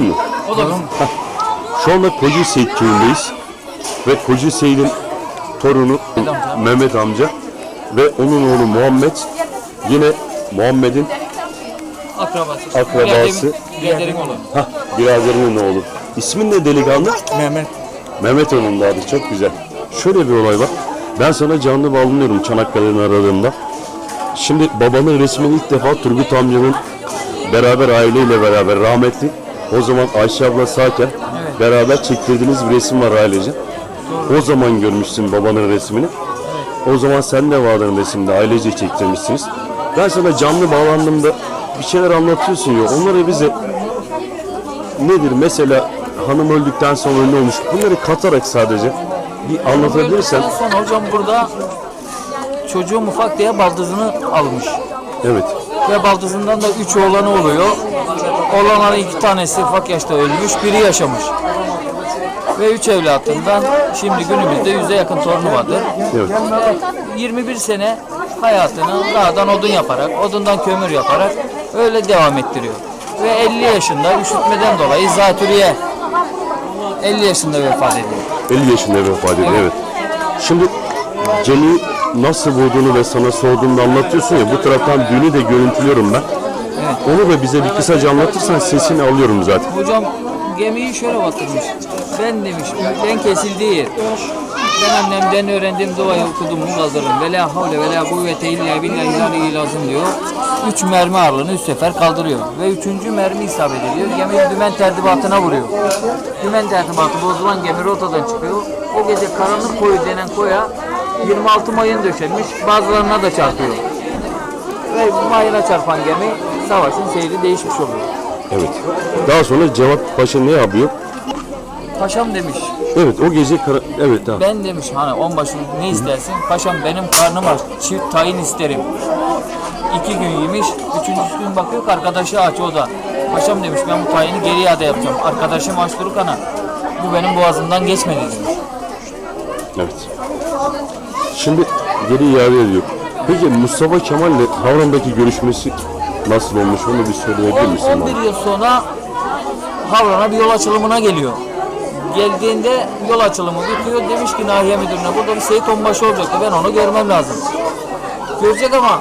mu? O da bizim. Şu anda Koca Seyit köyündeyiz. Ve Koca Seyit'in torunu. Mehmet amca ve onun oğlu Muhammed yine Muhammed'in Akrabası. Akrabası. Biraderin oğlu. hah biraderinin oğlu. İsmin ne delikanlı? Mehmet. Mehmet onun da adı çok güzel. Şöyle bir olay var. Ben sana canlı bağlanıyorum Çanakkale'nin aradığında. Şimdi babanın resmini ilk defa Turgut amcanın beraber aileyle beraber rahmetli. O zaman Ayşe abla sağken beraber çektirdiğiniz bir resim var ailece. O zaman görmüşsün babanın resmini. O zaman sen de vardın resimde ailece çektirmişsiniz. Ben sana canlı bağlandığımda bir şeyler anlatıyorsun ya onları bize nedir mesela hanım öldükten sonra ne olmuş bunları katarak sadece bir anlatabilirsen hocam burada çocuğum ufak diye baldızını almış. Evet Ve baldızından da üç oğlanı oluyor. Oğlanların iki tanesi ufak yaşta ölmüş, biri yaşamış. Ve üç evlatından şimdi günümüzde yüze yakın torunu vardır. evet 21 sene hayatını dağdan odun yaparak, odundan kömür yaparak öyle devam ettiriyor. Ve 50 yaşında üşütmeden dolayı zatürriye 50 yaşında vefat ediyor. 50 yaşında vefat ediyor evet. Şimdi Cem'i nasıl vurduğunu ve sana sorduğunu anlatıyorsun ya bu taraftan düğünü de görüntülüyorum ben. Onu da bize bir kısaca anlatırsan sesini alıyorum zaten. Hocam gemiyi şöyle batırmış. Ben demiş, ben kesildiği yer. Ben annemden öğrendiğim duayı okudum kaldırırım. Ve la havle ve la kuvvete illa billahi lazım diyor. Üç mermi ağırlığını üç sefer kaldırıyor. Ve üçüncü mermi isabet ediyor. Gemi dümen tertibatına vuruyor. Dümen tertibatı bozulan gemi rotadan çıkıyor. O gece karanlık koyu denen koya 26 mayın döşenmiş. Bazılarına da çarpıyor. Ve mayına çarpan gemi savaşın seyri değişmiş oluyor. Evet. Daha sonra Cevat Paşa ne yapıyor? Paşam demiş, Evet o gece kara... evet ha. ben demiş hani onbaşı ne istersin? Paşam benim karnım aç, çift tayin isterim. İki gün yemiş, üçüncü gün bakıyor arkadaşı aç o da. Paşam demiş ben bu tayini geri iade yapacağım. Arkadaşım aç duruk ana. Bu benim boğazımdan geçmedi demiş. Evet. Şimdi geri iade ediyor. Peki Mustafa Kemal'le Havran'daki görüşmesi nasıl olmuş onu bir söyleyebilir misin? bana? 11 yıl sonra Havran'a bir yol açılımına geliyor. Geldiğinde yol açılımı bitiyor. Demiş ki Nahiye Müdürü'ne burada bir Seyit Onbaşı olacaktı. Ben onu görmem lazım. Görecek ama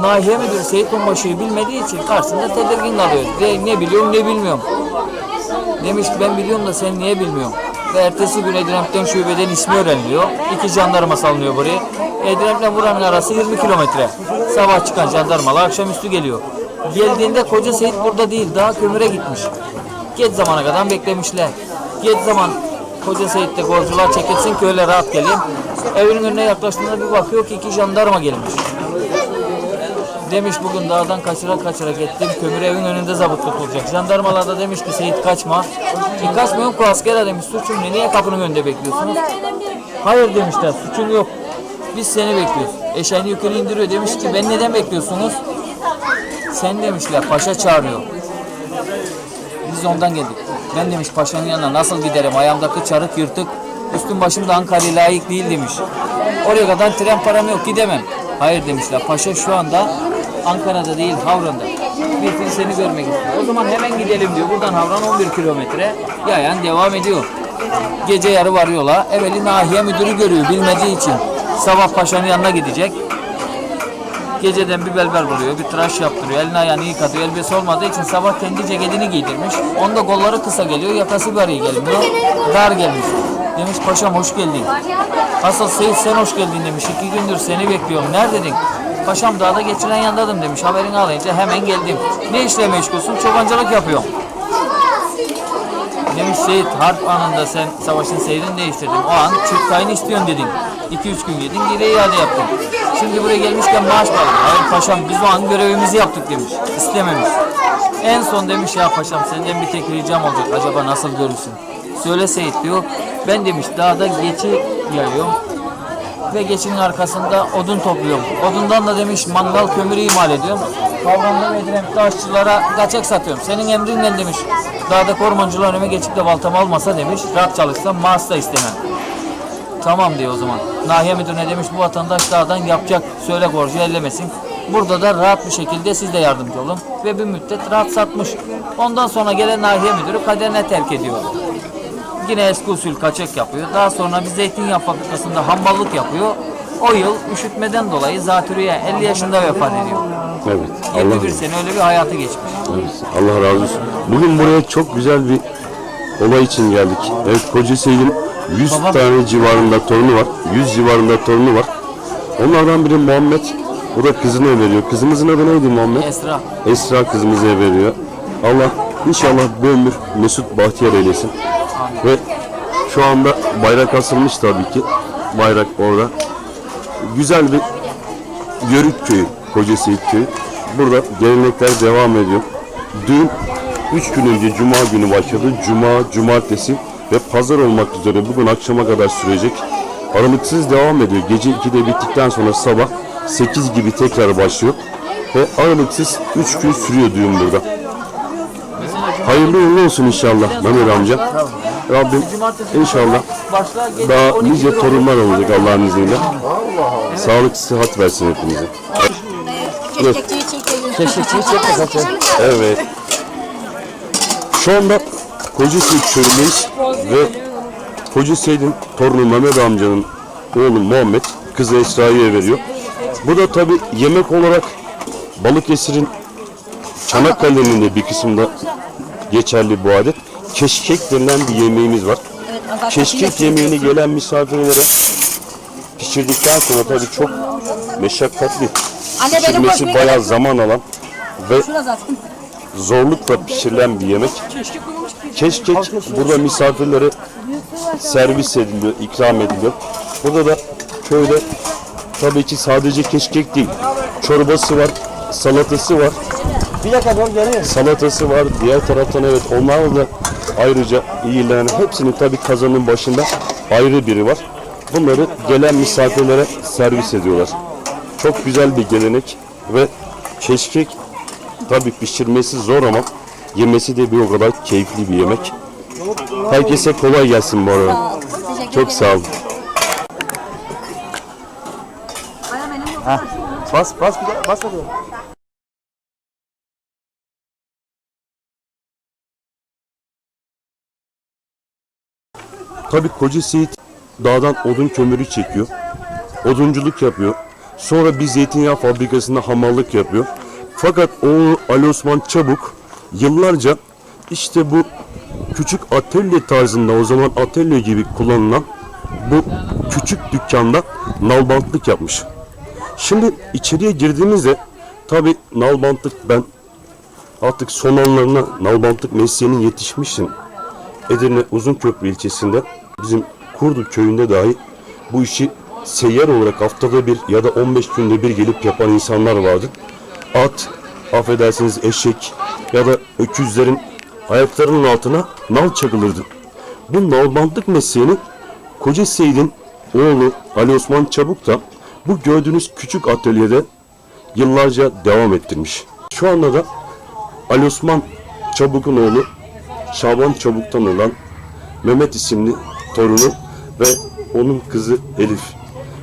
Nahiye Müdürü Seyit Onbaşı'yı bilmediği için karşısında tedirgin kalıyor. De, ne biliyorum ne bilmiyorum. Demiş ki ben biliyorum da sen niye bilmiyorsun? Ve ertesi gün Edremit'ten şubeden ismi öğreniliyor. İki jandarma salınıyor buraya. Edremit'le buranın arası 20 kilometre. Sabah çıkan jandarmalar akşamüstü geliyor. Geldiğinde koca Seyit burada değil, daha kömüre gitmiş. Geç zamana kadar beklemişler. Geç zaman koca Seyit'te golcular çekilsin ki öyle rahat geleyim. Evinin önüne yaklaştığında bir bakıyor ki iki jandarma gelmiş. Demiş bugün dağdan kaçıra kaçıra gittim. Kömür evin önünde zabıt tutulacak. Jandarmalar da demiş ki Seyit kaçma. E kaçmıyorum ki askere demiş. Suçum ne? Niye kapının önünde bekliyorsunuz? Hayır demişler. Suçun yok. Biz seni bekliyoruz. Eşeğini yükünü indiriyor. Demiş ki ben neden bekliyorsunuz? Sen demişler paşa çağırıyor. Biz ondan geldik. Ben demiş paşanın yanına nasıl giderim? Ayağımdaki çarık yırtık. Üstüm başım da Ankara'ya layık değil demiş. Oraya kadar tren param yok gidemem. Hayır demişler. Paşa şu anda Ankara'da değil Havran'da. Bir seni görmek istiyor. O zaman hemen gidelim diyor. Buradan Havran 11 kilometre. Yayan devam ediyor. Gece yarı varıyorlar. Evveli nahiye müdürü görüyor bilmediği için. Sabah paşanın yanına gidecek. Geceden bir belber vuruyor, bir tıraş yaptırıyor, elini ayağını yıkatıyor. Elbise olmadığı için sabah kendi ceketini giydirmiş. Onda kolları kısa geliyor, yakası araya gelmiyor. Dar gelmiş. Demiş paşam hoş geldin. Asıl Seyit sen hoş geldin demiş. İki gündür seni bekliyorum. Neredeydin? Paşam dağda geçiren yandadım demiş. Haberini alınca hemen geldim. Ne işle meşgulsün? Çobancılık yapıyorum. Demiş Seyit harp anında sen savaşın seyrini değiştirdin. O an çift tayin istiyorsun dedin. 2-3 gün yedin geri iade yaptın. Şimdi buraya gelmişken maaş var. Hayır paşam biz o an görevimizi yaptık demiş. İstememiş. En son demiş ya paşam senden bir tek ricam olacak. Acaba nasıl görürsün? Söyle Seyit diyor. Ben demiş dağda geçi yayıyorum. Ve geçinin arkasında odun topluyorum. Odundan da demiş mangal kömürü imal ediyorum. Kavramda ve Edremit'te aşçılara kaçak satıyorum. Senin emrinle demiş. Dağdaki ormancılar önüme geçip de baltamı almasa demiş. Rahat çalışsam maaş da istemem. Tamam diyor o zaman. Nahiye müdürüne demiş bu vatandaş dağdan yapacak. Söyle borcu ellemesin. Burada da rahat bir şekilde siz de yardımcı olun. Ve bir müddet rahat satmış. Ondan sonra gelen nahiye müdürü kaderine terk ediyor. Yine eski usul kaçak yapıyor. Daha sonra bir zeytinyağı fabrikasında hamballık yapıyor. O yıl üşütmeden dolayı zatürreye 50 yaşında vefat ediyor. Evet. Allah 21 sene öyle bir hayatı geçmiş. Evet, Allah razı olsun. Bugün buraya çok güzel bir olay için geldik. Evet Koca Seyit'in 100 Baba. tane civarında torunu var. 100 civarında torunu var. Onlardan biri Muhammed. O da kızını veriyor. Kızımızın adı neydi Muhammed? Esra. Esra kızımıza veriyor. Allah inşallah bu ömür Mesut Bahtiyar eylesin. Ve şu anda bayrak asılmış tabii ki. Bayrak orada. Güzel bir Yörük köyü, Koca Seyit köyü. Burada gelenekler devam ediyor. Dün 3 gün önce Cuma günü başladı. Cuma, Cumartesi ve Pazar olmak üzere bugün akşama kadar sürecek. Aralıksız devam ediyor. Gece 2'de bittikten sonra sabah 8 gibi tekrar başlıyor. Ve aralıksız 3 gün sürüyor düğün burada. Hayırlı uğurlu olsun inşallah Mehmet amca. Rabbim inşallah daha 12'de nice torunlar olacak Allah'ın izniyle. Sağlık, sıhhat versin hepinize. Zaten. Evet. Şu anda Koca Seyit köyündeyiz ve Koca Seyit'in torunu Mehmet amcanın oğlu Muhammed kızı Esra'ya veriyor. Bu da tabi yemek olarak Balıkesir'in Çanakkale'nin de bir kısımda geçerli bu adet. Keşkek denilen bir yemeğimiz var. Keşkek yemeğini gelen misafirlere pişirdikten sonra tabi çok meşakkatli. Anne Pişirmesi bayağı zaman alan ve zorlukla pişirilen bir yemek. Keşkek burada misafirlere servis ediliyor, ikram ediliyor. Burada da köyde tabii ki sadece keşkek değil. Çorbası var, salatası var. Salatası var. Diğer taraftan evet onlarla da ayrıca ilgilenen hepsinin tabii kazanın başında ayrı biri var. Bunları gelen misafirlere servis ediyorlar. Çok güzel bir gelenek ve keşkek Tabii pişirmesi zor ama yemesi de bir o kadar keyifli bir yemek. Herkese kolay gelsin bu arada. Çok sağ olun. Bas bas bir daha bas hadi. Tabii Koca Seyit dağdan odun kömürü çekiyor. Odunculuk yapıyor. Sonra bir zeytinyağı fabrikasında hamallık yapıyor. Fakat oğlu Ali Osman Çabuk yıllarca işte bu küçük atölye tarzında o zaman atölye gibi kullanılan bu küçük dükkanda nalbantlık yapmış. Şimdi içeriye girdiğimizde tabi nalbantlık ben artık son anlarına nalbantlık mesleğinin yetişmiştim. Edirne Uzunköprü ilçesinde bizim Kurdu köyünde dahi bu işi seyyar olarak haftada bir ya da 15 günde bir gelip yapan insanlar vardı. At, affedersiniz eşek ya da öküzlerin ayaklarının altına nal çakılırdı. Bu nalbantlık mesleğini Koca Seyit'in oğlu Ali Osman Çabuk da bu gördüğünüz küçük atölyede yıllarca devam ettirmiş. Şu anda da Ali Osman Çabuk'un oğlu Şaban Çabuk'tan olan Mehmet isimli torunu ve onun kızı Elif.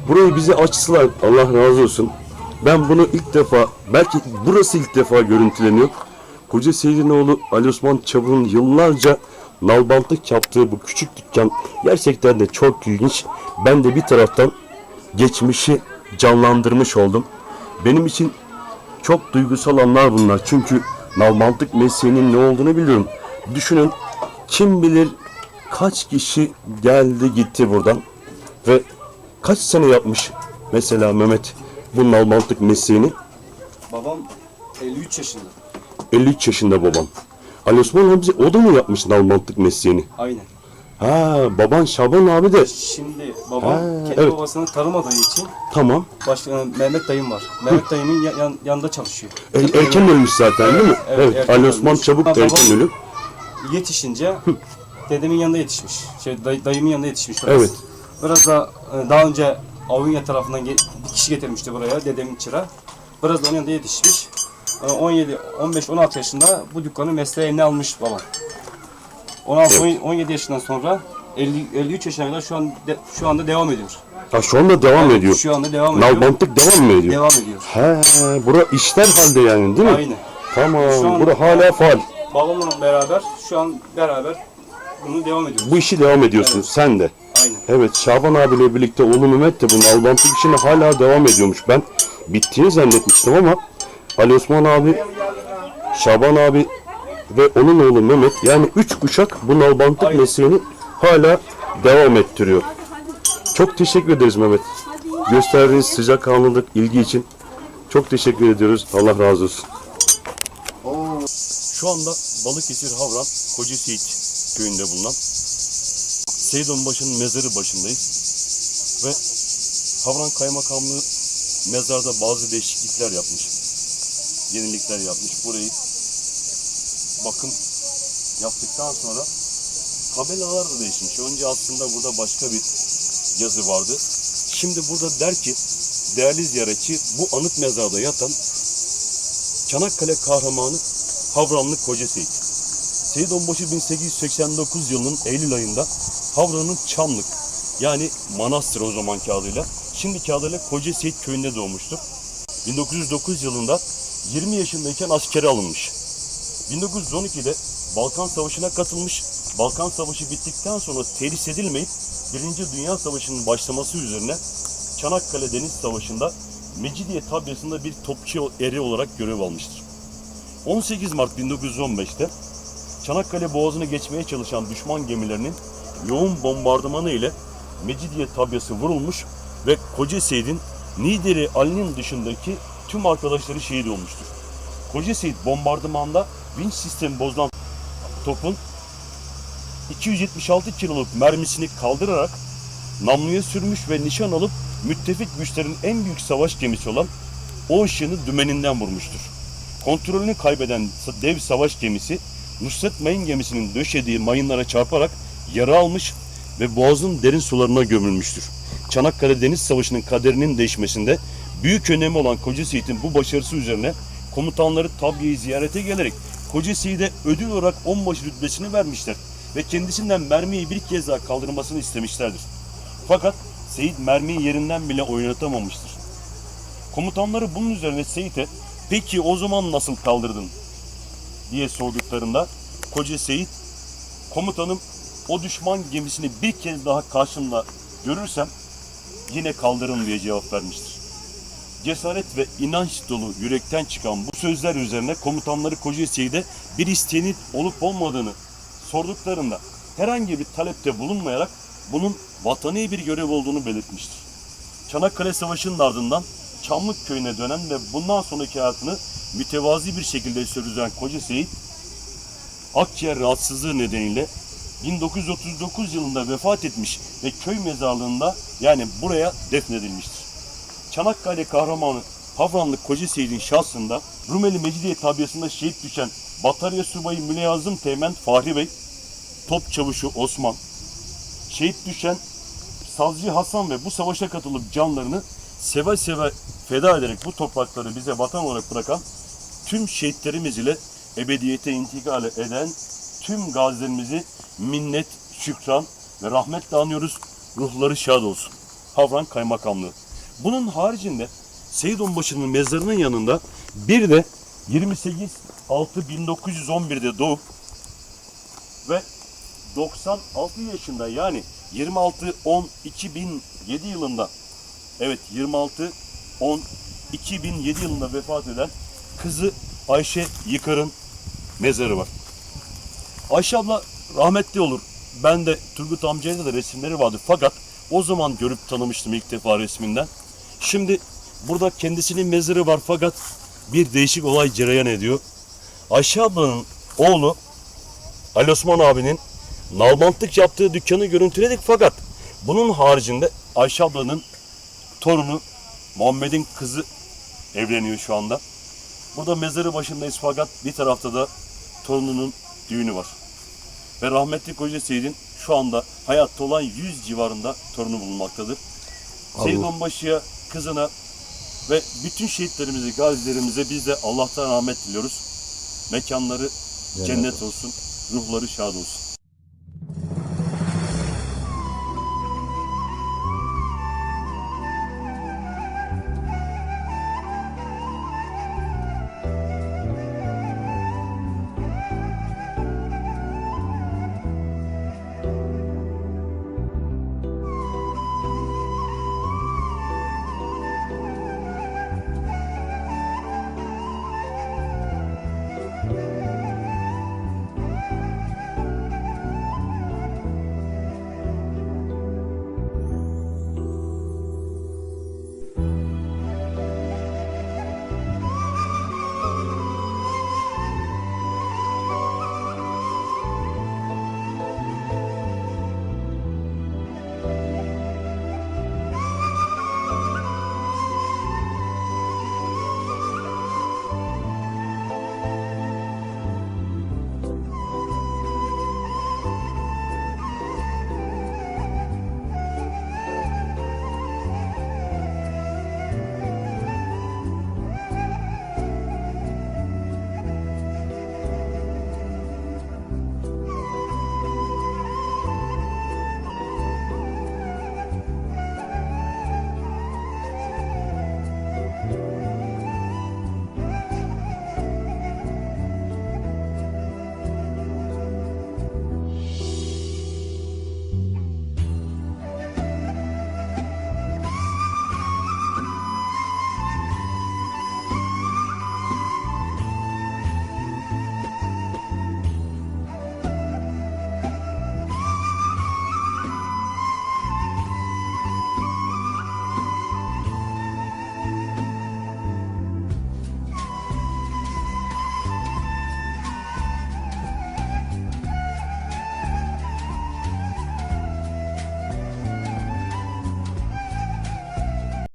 Burayı bize açtılar Allah razı olsun. Ben bunu ilk defa belki burası ilk defa görüntüleniyor. Koca Seyit'in oğlu Ali Osman Çabuk'un yıllarca nalbantlık yaptığı bu küçük dükkan gerçekten de çok ilginç. Ben de bir taraftan geçmişi canlandırmış oldum. Benim için çok duygusal anlar bunlar. Çünkü nalbantlık mesleğinin ne olduğunu biliyorum. Düşünün kim bilir kaç kişi geldi gitti buradan ve kaç sene yapmış mesela Mehmet bu nalbantlık mesleğini? Babam 53 yaşında. 53 yaşında babam. Ali Osman amca o da mı yapmış nalbantlık mesleğini? Aynen. Ha baban Şaban abi de Şimdi babam Ha, kendi evet. babasını tanımadığı için tamam. başka Mehmet dayım var. Mehmet dayımın ya- yan- yanında çalışıyor. Er- erken ölmüş zaten değil mi? Evet, Evet. Ali Osman ölmüş. Çabuk Ha, erken ölüm. Yetişince dedemin yanında yetişmiş. Şey day- dayımın yanında yetişmiş biraz. Evet. Biraz da e, daha önce Avunya tarafından bir kişi getirmişti buraya dedemin çıra. Biraz da onun yanında yetişmiş. E, 17 15 16 yaşında bu dükkanı mesleğe eline almış babam. 16 17 yaşından sonra 50 53 yaşına kadar şu an de- şu anda devam ediyor. Ha şu anda devam ediyor. Şu anda devam ediyor. Nalbantlık devam mı ediyor? Devam ediyor. He, bura işler halde yani değil mi? Aynen. Tamam, an- bura hala faal. Babamla beraber şu an beraber bunu devam ediyoruz. Bu işi devam ediyorsun sen de. Aynen. Evet Şaban abiyle birlikte oğlu Mehmet de bu nalbantlık işine hala devam ediyormuş. Ben bittiğini zannetmiştim ama Ali Osman abi, Şaban abi ve onun oğlu Mehmet yani üç kuşak bu nalbantlık Aynen. mesleğini hala devam ettiriyor. Çok teşekkür ederiz Mehmet. Gösterdiğiniz sıcakkanlılık, ilgi için çok teşekkür ediyoruz. Allah razı olsun. Şu anda Balıkesir Havran Koca Seyit köyünde bulunan Seyit Onbaşı'nın mezarı başındayız. Ve Havran Kaymakamlığı mezarda bazı değişiklikler yapmış. Yenilikler yapmış. Burayı bakım yaptıktan sonra tabelalar da değişmiş. Önce aslında burada başka bir yazı vardı. Şimdi burada der ki değerli ziyaretçi bu anıt mezarda yatan Çanakkale kahramanı Havranlı Koca Seyit. Seyit Onbaşı 1889 yılının Eylül ayında Havran'ın Çamlık yani Manastır o zamanki adıyla şimdiki adıyla Koca Seyit köyünde doğmuştur. 1909 yılında 20 yaşındayken askere alınmış. 1912'de Balkan Savaşı'na katılmış. Balkan Savaşı bittikten sonra teris edilmeyip Birinci Dünya Savaşı'nın başlaması üzerine Çanakkale Deniz Savaşı'nda Mecidiye tabyasında bir topçu eri olarak görev almıştır. 18 Mart 1915'te Çanakkale Boğazı'nı geçmeye çalışan düşman gemilerinin yoğun bombardımanı ile Mecidiye tabyası vurulmuş ve Koca Seyit'in lideri Ali'nin dışındaki tüm arkadaşları şehit olmuştur. Koca Seyit bombardımanda vinç sistemi bozulan topun 276 kiloluk mermisini kaldırarak namluya sürmüş ve nişan alıp müttefik güçlerin en büyük savaş gemisi olan Ocean'ı dümeninden vurmuştur. Kontrolünü kaybeden dev savaş gemisi Nusret Mayın gemisinin döşediği mayınlara çarparak yara almış ve boğazın derin sularına gömülmüştür. Çanakkale Deniz Savaşı'nın kaderinin değişmesinde büyük önemi olan Koca Seyit'in bu başarısı üzerine komutanları Tabya'yı ziyarete gelerek Koca Seyit'e ödül olarak onbaşı rütbesini vermişler ve kendisinden mermiyi bir kez daha kaldırmasını istemişlerdir. Fakat Seyit mermiyi yerinden bile oynatamamıştır. Komutanları bunun üzerine Seyit'e peki o zaman nasıl kaldırdın diye sorduklarında Koca Seyit komutanım o düşman gemisini bir kez daha karşımda görürsem yine kaldırın diye cevap vermiştir. Cesaret ve inanç dolu yürekten çıkan bu sözler üzerine komutanları Koca Seyit'e bir isteğinin olup olmadığını sorduklarında herhangi bir talepte bulunmayarak bunun vatani bir görev olduğunu belirtmiştir. Çanakkale Savaşı'nın ardından Çamlık köyüne dönen ve bundan sonraki hayatını mütevazi bir şekilde sürdüren Koca Seyit, akciğer rahatsızlığı nedeniyle 1939 yılında vefat etmiş ve köy mezarlığında yani buraya defnedilmiştir. Çanakkale kahramanı Havranlı Koca Seyit'in şahsında Rumeli Mecidiye tabiyasında şehit düşen Batarya Subayı Müleyazım Teğmen Fahri Bey, Top Çavuşu Osman, şehit düşen Savcı Hasan ve bu savaşa katılıp canlarını seve seve feda ederek bu toprakları bize vatan olarak bırakan tüm şehitlerimiz ile ebediyete intikal eden tüm gazilerimizi minnet, şükran ve rahmetle anıyoruz. Ruhları şad olsun. Havran Kaymakamlığı. Bunun haricinde Seyit Onbaşı'nın mezarının yanında bir de 28 6 1911'de doğup ve 96 yaşında yani 26 10 2007 yılında evet 26 10 2007 yılında vefat eden kızı Ayşe Yıkar'ın mezarı var. Ayşe abla rahmetli olur. Ben de Turgut amcayla da resimleri vardı. Fakat o zaman görüp tanımıştım ilk defa resminden. Şimdi burada kendisinin mezarı var fakat bir değişik olay cereyan ediyor. Ayşe ablanın oğlu Ali Osman abinin nalbantlık yaptığı dükkanı görüntüledik fakat bunun haricinde Ayşe ablanın torunu Muhammed'in kızı evleniyor şu anda. Burada mezarı başındayız fakat bir tarafta da torununun düğünü var. Ve rahmetli Koca Seyit'in şu anda hayatta olan 100 civarında torunu bulunmaktadır. Seyit Onbaşı'ya, kızına ve bütün şehitlerimize, gazilerimize biz de Allah'tan rahmet diliyoruz. Mekanları cennet olsun, ruhları şad olsun.